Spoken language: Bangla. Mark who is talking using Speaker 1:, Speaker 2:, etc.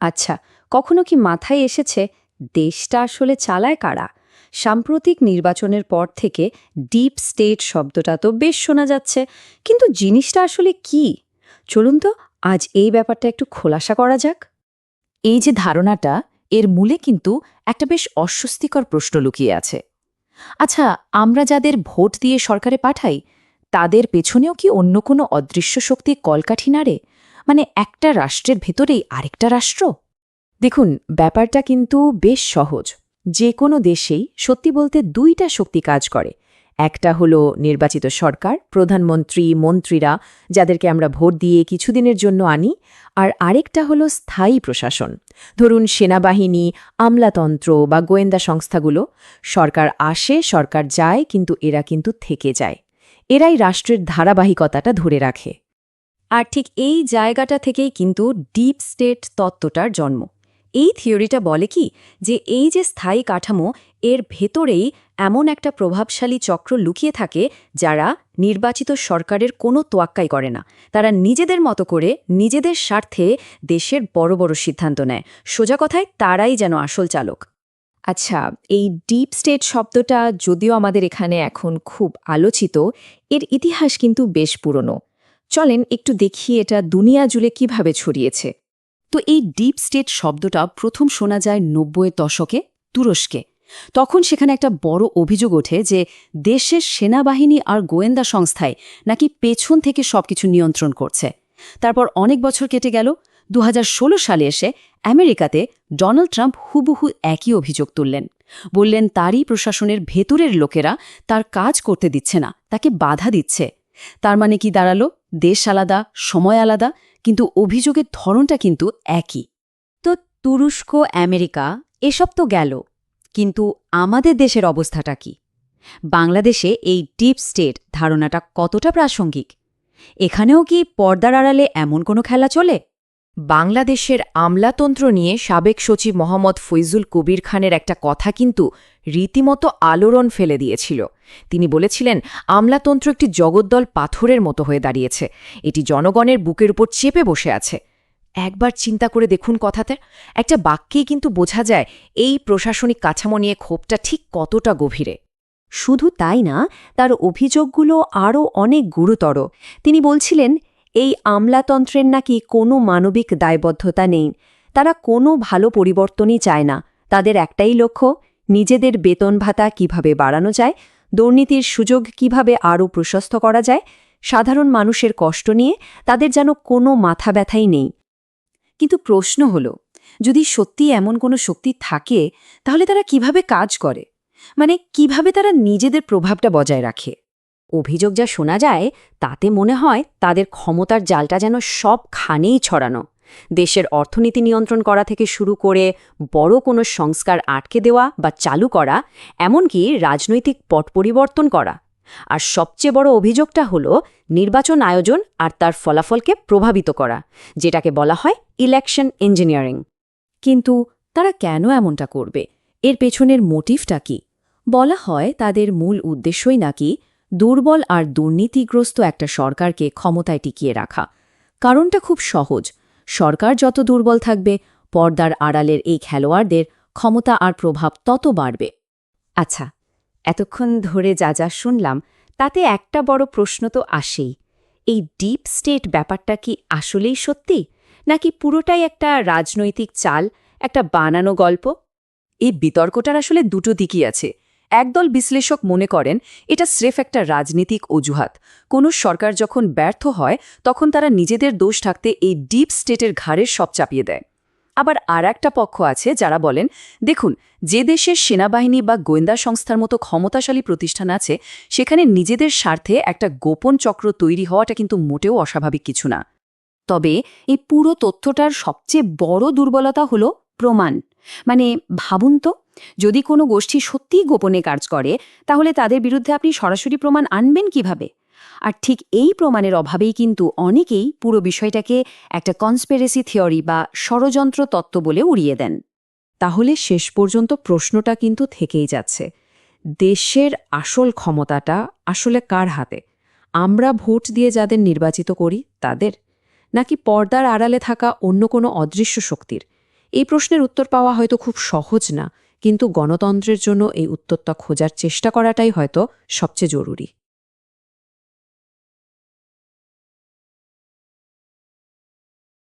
Speaker 1: আচ্ছা কখনো কি মাথায় এসেছে দেশটা আসলে চালায় কারা? সাম্প্রতিক নির্বাচনের পর থেকে ডিপ স্টেট শব্দটা তো বেশ শোনা যাচ্ছে, কিন্তু জিনিসটা আসলে কি? চলুন তো আজ এই ব্যাপারটা একটু খোলাসা করা যাক।
Speaker 2: এই যে ধারণাটা, এর মূলে কিন্তু একটা বেশ অস্বস্তিকর প্রশ্ন লুকিয়ে আছে। আচ্ছা আমরা যাদের ভোট দিয়ে সরকারে পাঠাই, তাদের পেছনেও কি অন্য কোনো অদৃশ্য শক্তি কলকাঠি নাড়ে? মানে একটা রাষ্ট্রের ভেতরেই আরেকটা রাষ্ট্র? দেখুন, ব্যাপারটা কিন্তু বেশ সহজ। যে কোনো দেশেই সত্যি বলতে দুইটা শক্তি কাজ করে। একটা হলো নির্বাচিত সরকার, প্রধানমন্ত্রী, মন্ত্রীরা, যাদেরকে আমরা ভোট দিয়ে কিছুদিনের জন্য আনি, আর আরেকটা হলো স্থায়ী প্রশাসন। ধরুন, সেনাবাহিনী, আমলাতন্ত্র বা গোয়েন্দা সংস্থাগুলো, সরকার আসে, সরকার যায়, কিন্তু এরা কিন্তু থেকে যায়। এরাই রাষ্ট্রের ধারাবাহিকতাটা ধরে রাখে।
Speaker 1: আর ঠিক এই জায়গাটা থেকেই কিন্তু ডিপ স্টেট তত্ত্বটার জন্ম। এই থিওরিটা বলে কি যে এই যে স্থায়ী কাঠামো, এর ভেতরেই এমন একটা প্রভাবশালী চক্র লুকিয়ে থাকে যারা নির্বাচিত সরকারের কোনো তোয়াক্কাই করে না। তারা নিজেদের মতো করে নিজেদের স্বার্থে দেশের বড় বড় সিদ্ধান্ত নেয়। সোজা কথায় তারাই যেন আসল চালক।
Speaker 2: আচ্ছা এই ডিপ স্টেট শব্দটা যদিও আমাদের এখানে এখন খুব আলোচিত, এর ইতিহাস কিন্তু বেশ পুরনো। চলেন একটু দেখি এটা দুনিয়া জুড়ে কীভাবে ছড়িয়েছে।
Speaker 1: তো এই ডিপ স্টেট শব্দটা প্রথম শোনা যায় নব্বইয়ের দশকে, তুরস্কে। তখন সেখানে একটা বড় অভিযোগ ওঠে যে দেশের সেনাবাহিনী আর গোয়েন্দা সংস্থায় নাকি পেছন থেকে সবকিছু নিয়ন্ত্রণ করছে। তারপর অনেক বছর কেটে গেল দু হাজার ষোলো সালে এসে আমেরিকাতে ডোনাল্ড ট্রাম্প হুবহু একই অভিযোগ তুললেন। বললেন, তারই প্রশাসনের ভেতরের লোকেরা তার কাজ করতে দিচ্ছে না, তাকে বাধা দিচ্ছে। তার মানে কি দাঁড়াল? দেশ আলাদা, সময় আলাদা, কিন্তু অভিযোগের ধরনটা কিন্তু একই। তো তুরস্ক, আমেরিকা, এসব তো গেল, কিন্তু আমাদের দেশের অবস্থাটা কি? বাংলাদেশে এই ডিপ স্টেট ধারণাটা কতটা প্রাসঙ্গিক? এখানেও কি পর্দার আড়ালে এমন কোনো খেলা চলে?
Speaker 2: বাংলাদেশের আমলাতন্ত্র নিয়ে সাবেক সচিব মোহাম্মদ ফৈজুল কবির খানের একটা কথা কিন্তু রীতিমতো আলোড়ন ফেলে দিয়েছিল। তিনি বলেছিলেন, আমলাতন্ত্র একটি জগদ্দল পাথরের মতো হয়ে দাঁড়িয়েছে। এটি জনগণের বুকের উপর চেপে বসে আছে। একবার চিন্তা করে দেখুন কথাতে, একটা বাক্যেই কিন্তু বোঝা যায় এই প্রশাসনিক কাঠামো নিয়ে ক্ষোভটা ঠিক কতটা গভীরে।
Speaker 1: শুধু তাই না, তার অভিযোগগুলো আরও অনেক গুরুতর। তিনি বলছিলেন এই আমলাতন্ত্রের নাকি কোনো মানবিক দায়বদ্ধতা নেই। তারা কোনো ভালো পরিবর্তনই চায় না। তাদের একটাই লক্ষ্য, নিজেদের বেতন ভাতা কীভাবে বাড়ানো যায়, দুর্নীতির সুযোগ কীভাবে আরও প্রশস্ত করা যায়, সাধারণ মানুষের কষ্ট নিয়ে তাদের যেন কোনো মাথা ব্যথাই নেই। কিন্তু প্রশ্ন হল, যদি সত্যি এমন কোনো শক্তি থাকে, তাহলে তারা কীভাবে কাজ করে? মানে কীভাবে তারা নিজেদের প্রভাবটা বজায় রাখে? অভিযোগ যা শোনা যায়, তাতে মনে হয় তাদের ক্ষমতার জালটা যেন সবখানেই ছড়ানো। দেশের অর্থনীতি নিয়ন্ত্রণ করা থেকে শুরু করে বড় কোনো সংস্কার আটকে দেওয়া বা চালু করা, এমনকি রাজনৈতিক পট পরিবর্তন করা। আর সবচেয়ে বড় অভিযোগটা হল নির্বাচন আয়োজন আর তার ফলাফলকে প্রভাবিত করা, যেটাকে বলা হয় ইলেকশন ইঞ্জিনিয়ারিং। কিন্তু তারা কেন এমনটা করবে? এর পেছনের মোটিভটা কি? বলা হয় তাদের মূল উদ্দেশ্যই নাকি দুর্বল আর দুর্নীতিগ্রস্ত একটা সরকারকে ক্ষমতায় টিকিয়ে রাখা। কারণটা খুব সহজ। সরকার যত দুর্বল থাকবে, পর্দার আড়ালের এই খেলোয়াড়দের ক্ষমতা আর প্রভাব তত বাড়বে। আচ্ছা এতক্ষণ ধরে যা যা শুনলাম, তাতে একটা বড় প্রশ্ন তো আসেই। এই ডিপ স্টেট ব্যাপারটা কি আসলেই সত্যি? নাকি পুরোটাই একটা রাজনৈতিক চাল, একটা বানানো গল্প? এই বিতর্কটার আসলে দুটো দিকই আছে। একদল বিশ্লেষক মনে করেন, এটা স্রেফ একটা রাজনীতিক অজুহাত। কোনো সরকার যখন ব্যর্থ হয়, তখন তারা নিজেদের দোষ থাকতে এই ডিপ স্টেটের ঘাড়ের সব চাপিয়ে দেয়। আবার আর একটা পক্ষ আছে যারা বলেন, দেখুন, যে দেশের সেনাবাহিনী বা গোয়েন্দা সংস্থার মতো ক্ষমতাশালী প্রতিষ্ঠান আছে, সেখানে নিজেদের স্বার্থে একটা গোপন চক্র তৈরি হওয়াটা কিন্তু মোটেও অস্বাভাবিক কিছু না। তবে এই পুরো তথ্যটার সবচেয়ে বড় দুর্বলতা হল প্রমাণ। মানে ভাবুন তো, যদি কোনো গোষ্ঠী সত্যিই গোপনে কাজ করে, তাহলে তাদের বিরুদ্ধে আপনি সরাসরি প্রমাণ আনবেন কীভাবে? আর ঠিক এই প্রমাণের অভাবেই কিন্তু অনেকেই পুরো বিষয়টাকে একটা কনস্পেরেসি থিওরি বা ষড়যন্ত্র তত্ত্ব বলে উড়িয়ে দেন। তাহলে শেষ পর্যন্ত প্রশ্নটা কিন্তু থেকেই যাচ্ছে, দেশের আসল ক্ষমতাটা আসলে কার হাতে? আমরা ভোট দিয়ে যাদের নির্বাচিত করি, তাদের? নাকি পর্দার আড়ালে থাকা অন্য কোনো অদৃশ্য শক্তির?
Speaker 3: এই প্রশ্নের উত্তর পাওয়া হয়তো খুব সহজ না, কিন্তু গণতন্ত্রের জন্য এই উত্তরটা খোঁজার চেষ্টা করাটাই হয়তো সবচেয়ে জরুরি।